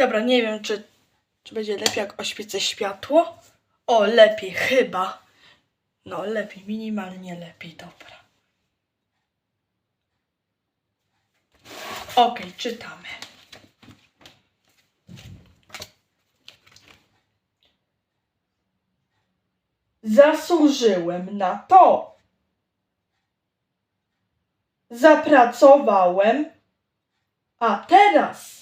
Dobra, nie wiem, czy, czy będzie lepiej, jak oświecę światło. O, lepiej, chyba. No, lepiej, minimalnie lepiej, dobra. Okej, czytamy. Zasłużyłem na to. Zapracowałem, a teraz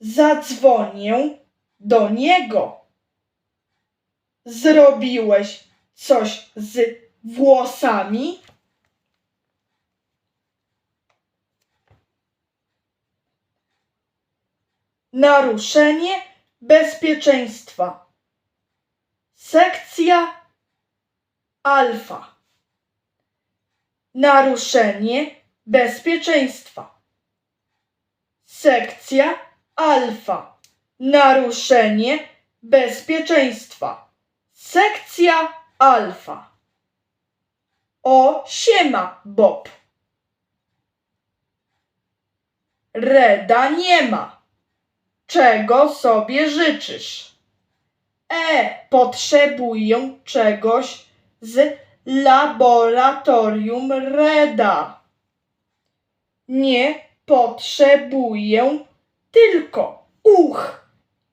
zadzwonię do niego. Zrobiłeś coś z włosami? Naruszenie bezpieczeństwa. Sekcja alfa. Naruszenie bezpieczeństwa. Sekcja alfa. Naruszenie bezpieczeństwa. Sekcja alfa. O, siema, Bob. Reda nie ma. Czego sobie życzysz? E, potrzebuję czegoś z laboratorium Reda. Nie potrzebuję tylko uch.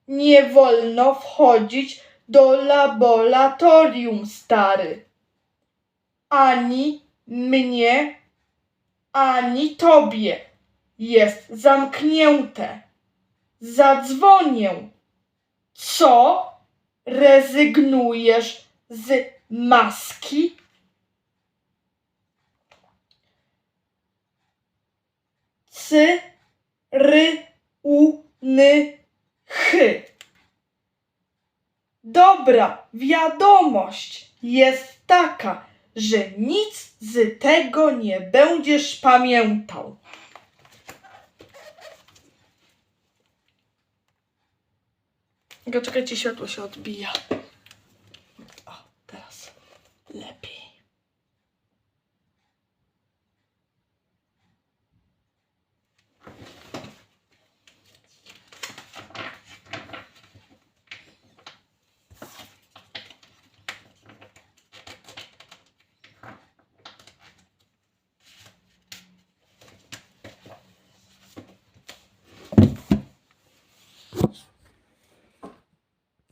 Nie wolno wchodzić do laboratorium, stary. Ani mnie, ani tobie. Jest zamknięte. Zadzwonię. Co? Rezygnujesz z maski? C, ry, u, ny, chy. Dobra wiadomość jest taka, że nic z tego nie będziesz pamiętał. Czekajcie, światło się odbija. O, teraz lepiej.